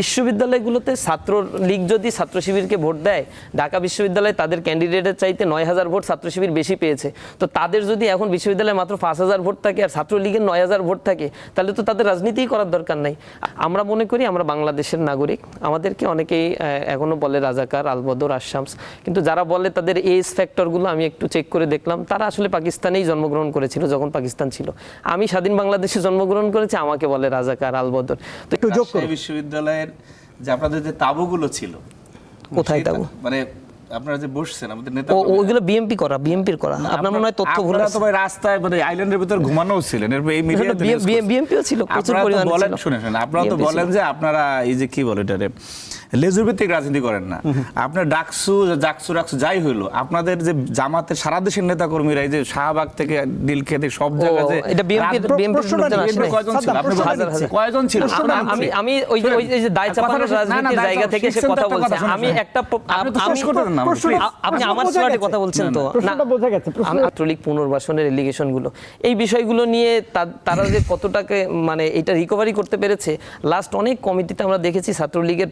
বিশ্ববিদ্যালয়গুলোতে ছাত্র লীগ যদি ছাত্র শিবিরকে ভোট দেয় ঢাকা বিশ্ববিদ্যালয় তাদের ক্যান্ডিডেটের চাইতে নয় হাজার ভোট ছাত্র শিবির বেশি পেয়েছে। তো তাদের যদি এখন বিশ্ববিদ্যালয়ে মাত্র পাঁচ হাজার ভোট থাকে আর ছাত্র লীগের নয় হাজার ভোট থাকে তাহলে তো তাদের রাজনীতিই করার দরকার নাই। আমরা মনে করি আমরা বাংলাদেশের নাগরিক আমাদেরকে অনেকেই এখনও বলে রাজাকার আলবদর আশামস কিন্তু যারা বলে তাদের এজ ফ্যাক্টরগুলো আমি একটু চেক করে দেখলাম তারা আসলে পাকিস্তানেই জন্মগ্রহণ করেছিল যখন পাকিস্তান ছিল। আমি স্বাধীন বাংলাদেশে জন্মগ্রহণ করেছি আমাকে বলে রাজাকার আলবদর। তো বিশ্ববিদ্যালয়ের যে আপনাদের যে তাবুগুলো ছিল। কোথায় তাবু? মানে আপনারা যে বসছেন আমাদের নেতা ওইগুলো বিএমপি করা বিএমপির করা। আপনার মনে হয় তথ্য ভুল আছে। তো ভাই রাস্তায় মানে আইল্যান্ডের ভিতর ঘুমানো ছিলেন এরপর এই মিডিয়া বিএমপিও ছিল প্রচুর পরিমাণে বলেন শুনে শুনে আপনারা তো বলেন যে আপনারা এই যে কি বলে এটারে লেজুর ভিত্তিক রাজনীতি করেন না। আপনার ডাকসু জাকসু রাকসু যাই হইল আপনাদের যে জামাতের সারা দেশের নেতা কর্মীরা এই যে শাহবাগ থেকে নীলক্ষেতে সব জায়গায় যে এটা? কয়জন ছিল? আপনি। কয়জন ছিল? আমি আমি ওই যে ওই যে- দায় চাপানোর রাজনীতির জায়গা থেকে সে কথা বলছে। আমি একটা আপনি তো শেষ করতে না আমার স্লটে কথা বলছেন তো। বোঝা গেছে, পুনর্বাসনের এলিগেশনগুলো এই বিষয়গুলো নিয়ে তারা যে কতটাকে মানে এটা রিকভারি করতে পেরেছে লাস্ট অনেক কমিটিতে আমরা দেখেছি ছাত্রলীগের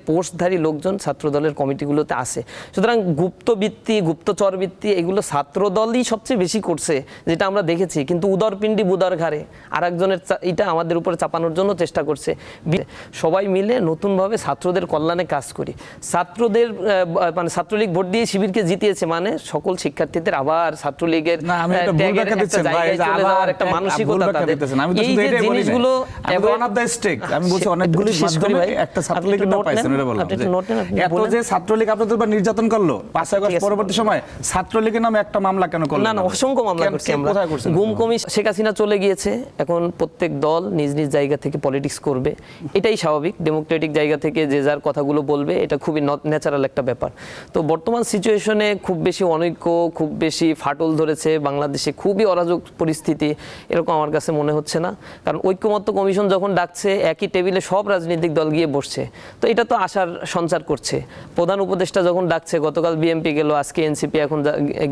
পোস্টধারী লোকজন ছাত্র দলের কমিটিগুলোতে আসে সুতরাং গুপ্তবৃত্তি গুপ্তচর বৃত্তি এগুলো ছাত্র দলই সবচেয়ে বেশি করছে যেটা আমরা দেখেছি। কিন্তু উদরপিণ্ডি বুদার ঘাড়ে আর একজনের এটা আমাদের উপরে চাপানোর জন্য চেষ্টা করছে। সবাই মিলে নতুনভাবে ছাত্রদের কল্যাণে কাজ করি। ছাত্রদের মানে ছাত্রলীগ ভোট দিয়ে শিবিরকে জিতিয়েছে মানে সকল শিক্ষার্থীদের আবার ছাত্রলীগের একটা মানসিকতা তাদের। এই যে। জিনিসগুলো আমি বলছি একটু ছাত্রলীগের পাইছেন, এটা বললাম। আপনি যে একটু note নেন, আপনি এত যে ছাত্রলীগ আপনাদের উপর নির্যাতন করল পাঁচ আগস্ট পরবর্তী সময় ছাত্রলীগের নামে একটা মামলা কেন করল না না অসংখ্য মামলা করছি আমরা। গুম কমি শেখ হাসিনা চলে গিয়েছে এখন প্রত্যেক দল নিজ নিজ জায়গা থেকে পলিটিক্স করবে। এটাই স্বাভাবিক ডেমোক্রেটিক জায়গা থেকে যে যার কথাগুলো বলবে এটা খুবই ন্যাচারাল একটা ব্যাপার। তো বর্তমান সিচুয়েশনে খুব বেশি অনৈক্য খুব বেশি ফাটল ধরেছে বাংলাদেশে খুবই অরাজক পরিস্থিতি এরকম আমার কাছে মনে হচ্ছে না। কারণ ঐক্যমত্য কমিশন যখন ডাকছে একই টেবিলে সব রাজনৈতিক দল গিয়ে বসছে। তো এটা তো আশার সঞ্চার করছে। প্রধান উপদেষ্টা যখন ডাকছে, গতকাল বিএনপি গেল, আজকে এনসিপি এখন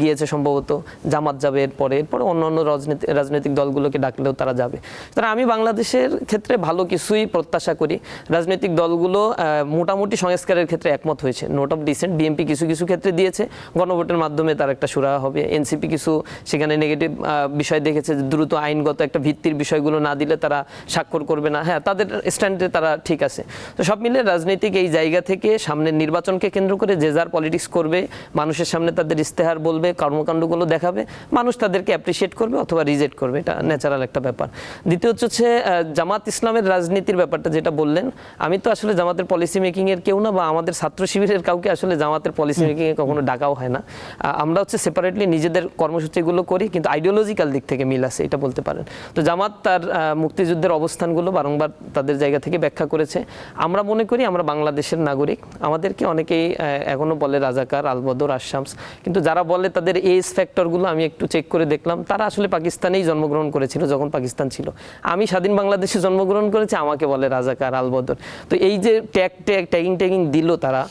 গিয়েছে সম্ভবত, জামাত যাবে এরপরে এরপরে অন্য অন্য রাজনীতি, রাজনৈতিক দলগুলোকে ডাকলেও তারা যাবে। তারা আমি বাংলাদেশের ক্ষেত্রে ভালো কিছুই প্রত্যাশা করি। রাজনৈতিক দলগুলো মোটামুটি সংস্কারের ক্ষেত্রে একমত হয়েছে। নোট অফ ডিসেন্ট বিএনপি কিছু কিছু ক্ষেত্রে দিয়েছে। গণভোটের মাধ্যমে তার একটা সুরা হবে। এনসিপি কিছু সেখানে নেগেটিভ বিষয় দেখেছে দ্রুত আইনগত একটা ভিত্তির বিষয়গুলো না দিলে তারা স্বাক্ষর করবে না। হ্যাঁ তাদের স্ট্যান্ডে তারা ঠিক আছে। তো সব মিলে রাজনৈতিক এই জায়গা থেকে সামনের নির্বাচনকে কেন্দ্র করে যে যার পলিটিক্স করবে মানুষের সামনে তাদের ইস্তেহার বলবে কর্মকাণ্ডগুলো দেখাবে মানুষ তাদেরকে অ্যাপ্রিসিয়েট করবে অথবা রিজেক্ট করবে এটা ন্যাচারাল একটা ব্যাপার। দ্বিতীয় হচ্ছে জামাত ইসলামের রাজনীতির ব্যাপারটা যেটা বললেন আমি তো আসলে জামাতের পলিসি মেকিংয়ের কেউ না বা আমাদের ছাত্র শিবিরের কাউকে আসলে জামাতের পলিসি মেকিংয়ে কখনো ডাকাও হয় না। আমরা হচ্ছে সেপারেটলি নিজেদের কর্মসূচিগুলো করি কিন্তু আইডিওলজিক্যাল দিক থেকে মিল আছে এটা বলতে পারেন। তো জামাত তার মুক্তিযুদ্ধের অবস্থানগুলো বারংবার তাদের জায়গা থেকে ব্যাখ্যা করেছে। আমরা মনে করি আমরা বাংলাদেশের নাগরিক আমাদেরকে অনেকেই আহ, এখনও বলে রাজাকার আলবদর আশামস। কিন্তু যারা বলে তাদের এজ ফ্যাক্টরগুলো আমি একটু চেক করে দেখলাম তারা আসলে পাকিস্তানেই জন্মগ্রহণ করেছিল যখন পাকিস্তান ছিল। আমি স্বাধীন বাংলাদেশে জন্মগ্রহণ করেছি আমাকে বলে রাজাকার আলবদর। তো এই যে ট্যাগ ট্যাগ ট্যাগিং ট্যাগিং দিল তারা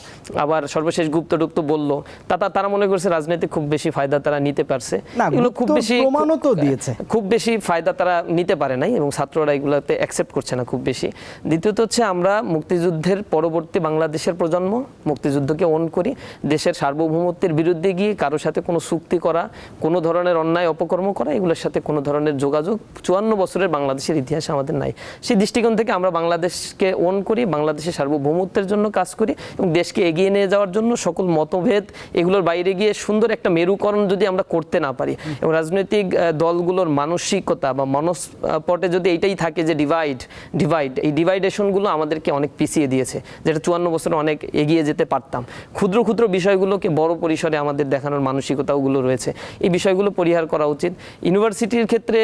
আবার সর্বশেষ গুপ্ত টুপ্ত বলল তা তারা মনে করছে রাজনীতি খুব বেশি ফায়দা তারা নিতে পারছে। এগুলো খুব বেশি প্রমাণও তো দিয়েছে। খুব বেশি ফায়দা তারা নিতে পারে নাই এবং ছাত্ররা এগুলোতে অ্যাকসেপ্ট করছে না খুব বেশি। দ্বিতীয়ত হচ্ছে আমরা মুক্তিযুদ্ধের পরবর্তী বাংলাদেশের প্রজন্ম, মুক্তিযুদ্ধকে অন করি, দেশের সার্বভৌমত্বের বিরুদ্ধে গিয়ে কারোর সাথে কোনো চুক্তি করা, কোনো ধরনের অন্যায় অপকর্ম করা, এগুলোর সাথে কোনো ধরনের যোগাযোগ চুয়ান্ন বছরের বাংলাদেশের ইতিহাসে আমাদের নাই। সেই দৃষ্টিকোণ থেকে আমরা বাংলাদেশকে অন করি, বাংলাদেশের সার্বভৌমত্বের জন্য কাজ করি এবং দেশকে এগিয়ে নিয়ে যাওয়ার জন্য সকল মতভেদ এগুলোর বাইরে গিয়ে সুন্দর একটা মেরুকরণ যদি আমরা করতে না পারি এবং রাজনৈতিক দলগুলোর মানসিকতা বা মনস্পটে যদি এইটাই থাকে যে ডিভাইড ডিভাইড এই ডিভাইডেশনগুলো আমাদেরকে অনেক পিছিয়ে দিয়েছে, যেটা চুয়ান্ন বছরে অনেক এগিয়ে যেতে পারতাম। ক্ষুদ্র ক্ষুদ্র বিষয়গুলোকে বড় পরিসরে আমাদের দেখানোর মানসিকতাগুলো রয়েছে। এই বিষয়গুলো পরিহার করা উচিত। ইউনিভার্সিটির ক্ষেত্রে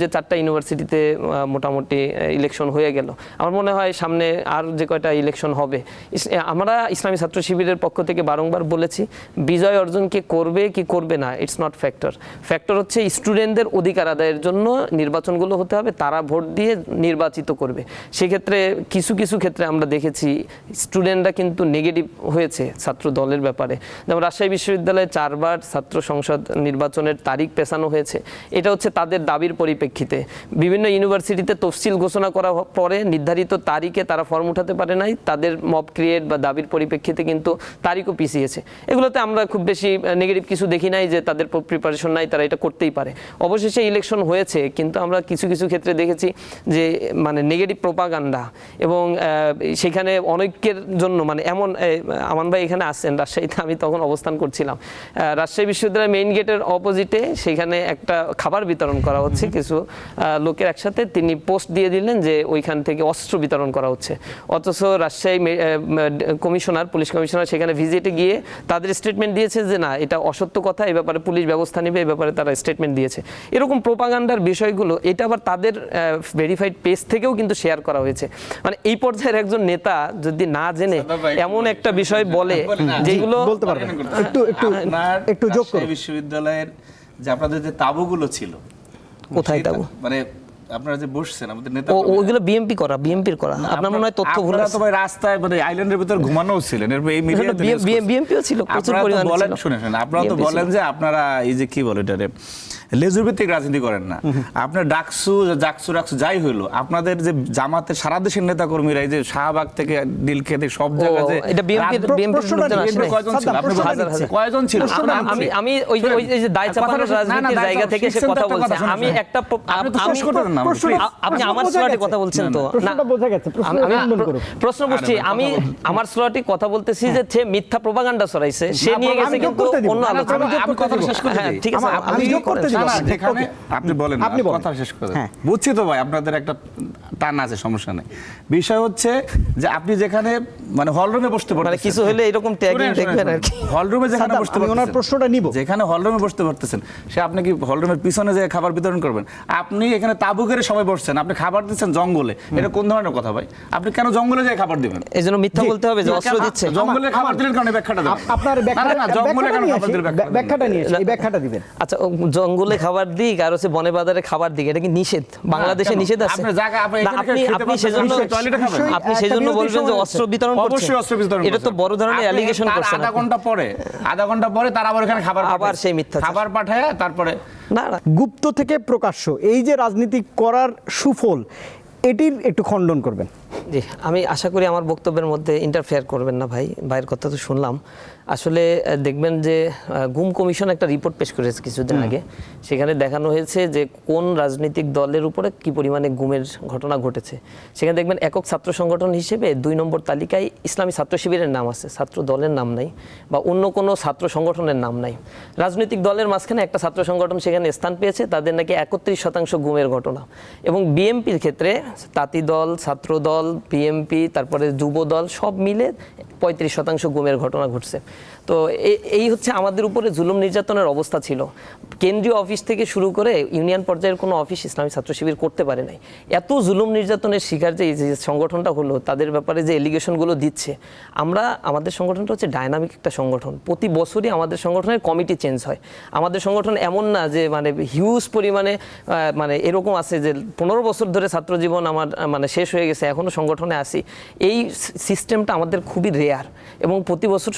যে চারটা ইউনিভার্সিটিতে মোটামুটি ইলেকশন হয়ে গেল। আমার মনে হয় সামনে আর যে কয়টা ইলেকশন হবে আমরা ইসলামী ছাত্র শিবিরের পক্ষ থেকে বারংবার বলেছি, বিজয় অর্জন কে করবে কি করবে না ইটস নট ফ্যাক্টর ফ্যাক্টর হচ্ছে স্টুডেন্টদের অধিকার আদায়ের জন্য নির্বাচনগুলো হতে হবে, তারা ভোট দিয়ে নির্বাচিত করবে। সেক্ষেত্রে কিছু কিছু ক্ষেত্রে আমরা দেখেছি স্টুডেন্ট স্টুডেন্টরা কিন্তু নেগেটিভ হয়েছে ছাত্র দলের ব্যাপারে। যেমন রাজশাহী বিশ্ববিদ্যালয়ে চারবার ছাত্র সংসদ নির্বাচনের তারিখ পেছানো হয়েছে। এটা হচ্ছে তাদের দাবির পরিপ্রেক্ষিতে। বিভিন্ন ইউনিভার্সিটিতে তফসিল ঘোষণা করা পরে নির্ধারিত তারিখে তারা ফর্ম উঠাতে পারে নাই। তাদের মব ক্রিয়েট বা দাবির পরিপ্রেক্ষিতে কিন্তু তারিখও পিছিয়েছে। এগুলোতে আমরা খুব বেশি নেগেটিভ কিছু দেখি নাই যে তাদের প্রিপারেশন নাই, তারা এটা করতেই পারে। অবশেষে ইলেকশন হয়েছে, কিন্তু আমরা কিছু কিছু ক্ষেত্রে দেখেছি যে মানে নেগেটিভ প্রোপাগান্ডা এবং সেখানে অনৈক্যের জন্য মানে এমন আমান ভাই এখানে আসছেন রাজশাহীতে আমি তখন অবস্থান করছিলাম। রাজশাহী বিশ্ববিদ্যালয়ের মেইন গেটের অপোজিটে সেখানে একটা খাবার বিতরণ করা হচ্ছে কিছু লোকের একসাথে। তিনি পোস্ট দিয়ে দিলেন যে ওইখান থেকে অস্ত্র বিতরণ করা হচ্ছে। অথচ রাজশাহী কমিশনার পুলিশ কমিশনার সেখানে ভিজিটে গিয়ে তাদের স্টেটমেন্ট দিয়েছে যে না এটা অসত্য কথা এই ব্যাপারে পুলিশ ব্যবস্থা নেবে এই ব্যাপারে তারা স্টেটমেন্ট দিয়েছে। এরকম প্রোপাগান্ডার বিষয়গুলো এটা আবার তাদের ভেরিফাইড পেজ থেকেও কিন্তু শেয়ার করা হয়েছে। মানে এই পর্যায়ের একজন নেতা যদি না জেনে সাদ্দাম এমন একটা বিষয় বলে। যেগুলো বলতে পারবেন একটু একটু একটু যোগ করুন বিশ্ববিদ্যালয়ের যে আপনাদের যে তাবুগুলো ছিল কোথায় তাবু? মানে আপনারা যে বসছেন আমাদের নেতা ওইগুলো বিএমপি করা বিএমপির করা। আপনার মনে হয় তথ্য ভুল আছে। রাস্তায় মানে আইল্যান্ডের ভিতর ঘুমানোও ছিলেন এরপর এই মিডিয়া বিএমপিও ছিল প্রচুর পরিমাণে বলেন শুনে আপনারা তো বলেন যে আপনারা এই যে কি বলে এটারে লেজুর ভিত্তিক রাজনীতি করেন না। আপনার ডাকসু জাকসু রাকসু যাই হইল আপনাদের যে জামাতের সারা দেশের নেতা কর্মীরা এই যে শাহবাগ থেকে দিলখেতে সব জায়গায় যে? কয়জন ছিল? আপনি হাজার কয়জন ছিল? আমি আমি ওই ওই যে- দায় চাপানোর রাজনীতির জায়গা থেকে সে কথা বলছে। আমি একটা আপনি আমার স্লটে কথা বলছেন তো। প্রশ্ন আমি- আমার স্লটে কথা বলতেছি যে সে মিথ্যা প্রপাগান্ডা ছড়াইছে। সে নিয়ে গেছে কিন্তু অন্য আলোচনা। আমি কথা। শেষ করতে হ্যাঁ, ঠিক আছে আমি যোগ করতে। যেখানে আপনি বলেন আপনি আপনি কথা শেষ করে হ্যাঁ। বুঝছি তো ভাই আপনাদের একটা টান আছে সমস্যা নেই। বিষয় হচ্ছে যে আপনি যেখানে মানে হল রুমে বসতে মানে কিছু হলে এরকম ট্যাগিং দেখবেন আর কি। হল যেখানে বসতে আমি ওনার প্রশ্নটা নিব। যেখানে হল রুমে বসতে পারতেছেন সে আপনি কি হল রুমের পিছনে যে খাবার বিতরণ করবেন? আপনি এখানে তাবু করে সবাই বসছেন আপনি খাবার দিচ্ছেন জঙ্গলে। এটা কোন ধরনের কথা ভাই? আপনি কেন জঙ্গলে যায় খাবার দিবেন? এই জন্য মিথ্যা বলতে হবে যে অস্ত্র দিচ্ছে। জঙ্গলে খাবার দিলেন কারণে ব্যাখ্যাটা আপ- আপনার ব্যাখ্যাটা না, জঙ্গলে কেন খাবার দিলেন ব্যাখ্যাটা? নিয়ে এই ব্যাখ্যাটা দিবেন। আচ্ছা ও জঙ্গলে খাবার দিক আর হচ্ছে বনে বাজারে খাবার দিক এটা কি নিষেধ? বাংলাদেশে নিষেধ আছে? আপনি আপনি খেতে আপনি পারতেছেন, সেজন্য টয়লেটে খাবেন। আপনি সেজন্য বলবেন যে অস্ত্র বিতরণ করছেন অবশ্যই অস্ত্র বিতরণ এটা তো বড় ধরনের অ্যালিগেশন করছেন আধা ঘণ্টা পরে আধা ঘণ্টা পরে তার আবার এখানে খাবার আবার সেই মিথ্যাচার। খাবার পাঠায় তারপরে না না। গুপ্ত থেকে প্রকাশ্য এই যে রাজনীতি করার সুফল এটির একটু খণ্ডন করবেন। জি আমি আশা করি আমার বক্তব্যের মধ্যে ইন্টারফেয়ার করবেন না ভাই ভাইয়ের কথা তো শুনলাম। আসলে দেখবেন যে গুম কমিশন একটা রিপোর্ট পেশ করেছে কিছুদিন আগে। সেখানে দেখানো হয়েছে যে কোন রাজনৈতিক দলের উপরে কি পরিমাণে গুমের ঘটনা ঘটেছে। সেখানে দেখবেন একক ছাত্র সংগঠন হিসেবে দুই নম্বর তালিকায় ইসলামী ছাত্র শিবিরের নাম আছে। ছাত্র দলের নাম নাই বা অন্য কোনো ছাত্র সংগঠনের নাম নাই। রাজনৈতিক দলের মাঝখানে একটা ছাত্র সংগঠন সেখানে স্থান পেয়েছে তাদের নাকি একত্রিশ শতাংশ গুমের ঘটনা। এবং বিএমপির ক্ষেত্রে তাঁতি দল ছাত্র দল বিএমপি তারপরে যুব দল সব মিলে পঁয়ত্রিশ শতাংশ গুমের ঘটনা ঘটছে। তো এই হচ্ছে আমাদের উপরে জুলুম নির্যাতনের অবস্থা ছিল। কেন্দ্রীয় অফিস থেকে শুরু করে ইউনিয়ন পর্যায়ের কোনো অফিস ইসলামী ছাত্র শিবির করতে পারে নাই। এত জুলুম নির্যাতনের শিকার যে সংগঠনটা হলো, তাদের ব্যাপারে যে এলিগেশনগুলো দিচ্ছে, আমরা, আমাদের সংগঠনটা হচ্ছে ডায়নামিক একটা সংগঠন। প্রতি বছরই আমাদের সংগঠনের কমিটি চেঞ্জ হয়। আমাদের সংগঠন এমন না যে মানে হিউজ পরিমাণে মানে এরকম আছে যে পনেরো বছর ধরে ছাত্র জীবন আমার মানে শেষ হয়ে গেছে এখনও সংগঠনে আসি এই সিস্টেমটা আমাদের খুবই রেয়ার এবং প্রতি বছর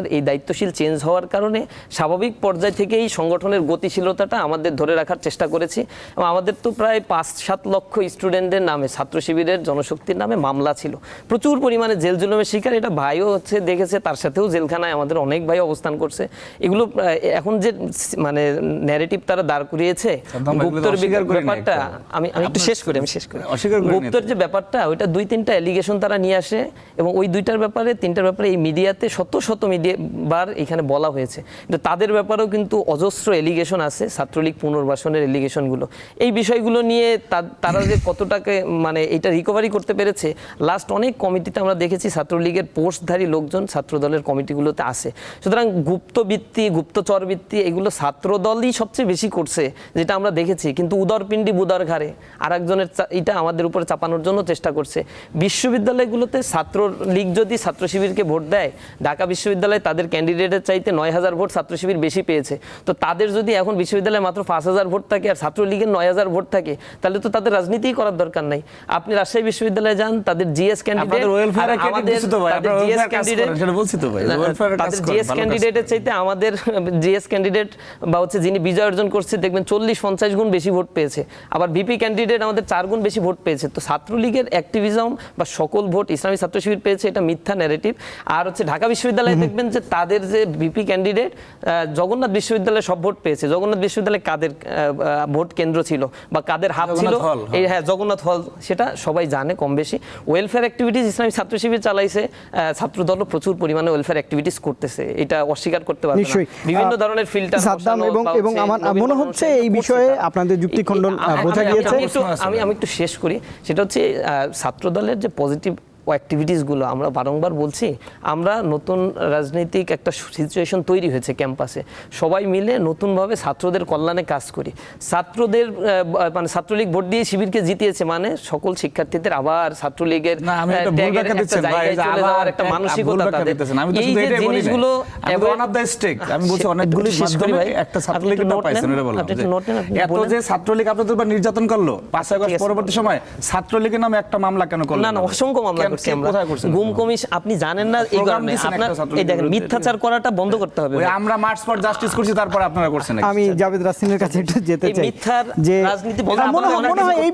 সংগঠনের এই দায়িত্বশীল চেঞ্জ হওয়ার কারণে স্বাভাবিক পর্যায় থেকেই সংগঠনের গতিশীলতাটা আমাদের ধরে রাখার চেষ্টা করেছি এবং আমাদের তো প্রায় পাঁচ সাত লক্ষ স্টুডেন্টদের নামে ছাত্র শিবিরের জনশক্তির নামে মামলা ছিল। প্রচুর পরিমাণে জেল জুলুমের শিকার এটা ভাইও হচ্ছে দেখেছে তার সাথেও জেলখানায় আমাদের অনেক ভাই অবস্থান করছে। এগুলো এখন যে মানে ন্যারেটিভ তারা দাঁড় করিয়েছে গুপ্তর ব্যাপারটা আমি আমি একটু শেষ করি আমি শেষ করি। অস্বীকার গুপ্তর যে ব্যাপারটা ওইটা দুই তিনটা অ্যালিগেশন তারা নিয়ে আসে এবং ওই দুইটার ব্যাপারে তিনটার ব্যাপারে এই মিডিয়াতে শত শত মিডিয়া বার এখানে বলা হয়েছে। কিন্তু তাদের ব্যাপারেও কিন্তু অজস্র এলিগেশন আছে, ছাত্রলীগ পুনর্বাসনের এলিগেশনগুলো এই বিষয়গুলো নিয়ে তারা যে কতটাকে মানে এটা রিকভারি করতে পেরেছে লাস্ট অনেক কমিটিতে আমরা দেখেছি ছাত্রলীগের পোস্টধারী লোকজন ছাত্র দলের কমিটিগুলোতে আছে সুতরাং গুপ্তবৃত্তি গুপ্তচর বৃত্তি এগুলো ছাত্রদলই সবচেয়ে বেশি করছে, যেটা আমরা দেখেছি। কিন্তু উদরপিণ্ডি বুদার ঘাড়ে আর একজনের এটা আমাদের উপরে চাপানোর জন্য চেষ্টা করছে। বিশ্ববিদ্যালয়গুলোতে ছাত্র লীগ যদি ছাত্র শিবিরকে ভোট দেয়, ঢাকা বিশ্ববিদ্যালয়ে তাদের ক্যান্ডিডেটের চাইতে নয় হাজার ভোট ছাত্র শিবির বেশি পেয়েছে। তো তাদের যদি এখন বিশ্ববিদ্যালয়ে মাত্র পাঁচ হাজার ভোট থাকে আর ছাত্রলীগের নয় হাজার ভোট থাকে তাহলে তো তাদের রাজনীতিই করার দরকার নাই। আপনি রাজশাহী বিশ্ববিদ্যালয়ে যান তাদের জিএস ক্যান্ডিডেট তাদের জিএস ক্যান্ডিডেটের চাইতে আমাদের জিএস ক্যান্ডিডেট বা হচ্ছে যিনি বিজয় অর্জন করছে দেখবেন চল্লিশ পঞ্চাশ গুণ বেশি ভোট পেয়েছে। আবার বিপি ক্যান্ডিডেট আমাদের চার গুণ বেশি ভোট পেয়েছে। তো ছাত্রলীগের অ্যাক্টিভিজম বা সকল ভোট ইসলামী ছাত্র শিবির পেয়েছে এটা মিথ্যা ন্যারেটিভ আর হচ্ছে ঢাকা বিশ্ববিদ্যালয়ে দেখবেন যে তাদের যে ভিপি ক্যান্ডিডেট জগন্নাথ বিশ্ববিদ্যালয়ে সব ভোট পেয়েছে। জগন্নাথ বিশ্ববিদ্যালয়ে কাদের ভোট কেন্দ্র ছিল বা কাদের হাত ছিল? এই হ্যাঁ। জগন্নাথ হল সেটা সবাই জানে কম বেশি। ওয়েলফেয়ার অ্যাক্টিভিটিস ইসলামী ছাত্র শিবির চালাইছে ছাত্রদলও প্রচুর পরিমাণে ওয়েলফেয়ার অ্যাক্টিভিটিস করতেছে। এটা অস্বীকার করতে পারবে না। বিভিন্ন ধরনের ফিল্টার সাদ্দাম এবং এবং আমার মনে হচ্ছে এই বিষয়ে আপনাদের যুক্তি খণ্ডন বোঝা গিয়েছে আমি একটু আমি একটু শেষ করি। সেটা হচ্ছে আহ, ছাত্রদলের যে পজিটিভ অ্যাক্টিভিটিসগুলো আমরা বারংবার বলছি আমরা নতুন রাজনৈতিক একটা সিচুয়েশন তৈরি হয়েছে ক্যাম্পাসে সবাই মিলে নতুনভাবে ছাত্রদের কল্যাণে কাজ করি। ছাত্রদের মানে ছাত্রলীগ ভোট দিয়ে শিবিরকে জিতিয়েছে মানে সকল শিক্ষার্থীদের আবার ছাত্রলীগের একটা আহ, ভুল ট্যাগের ব্যাখ্যা একটা দিচ্ছেন ভাই জায়গায় যে চলে আবার যাওয়ার একটা ভুল মানসিকতা তাদের। এই যে। জিনিসগুলো আমি বলছি অনেকগুলি মাধ্যমে একটা পাইছেন, এটা বললাম এত যে ছাত্রলীগ আপনাদের উপর নির্যাতন করল পাঁচ আগস্ট পরবর্তী সময় ছাত্রলীগের নামে একটা মামলা কেন করলেন না না অসংখ্য মামলা করছি আমরা। গুম কমিশ আপনি জানেন না এই কারণে আপনার এই দেখেন মিথ্যাচার করাটা বন্ধ করতে হবে। আমরা মার্চ ফর জাস্টিস করছি তারপর আপনারা করছেন আমি জাভেদ রাসিনের কাছে একটু যেতে চাই। মিথ্যার যে রাজনীতি মনে হয় এই।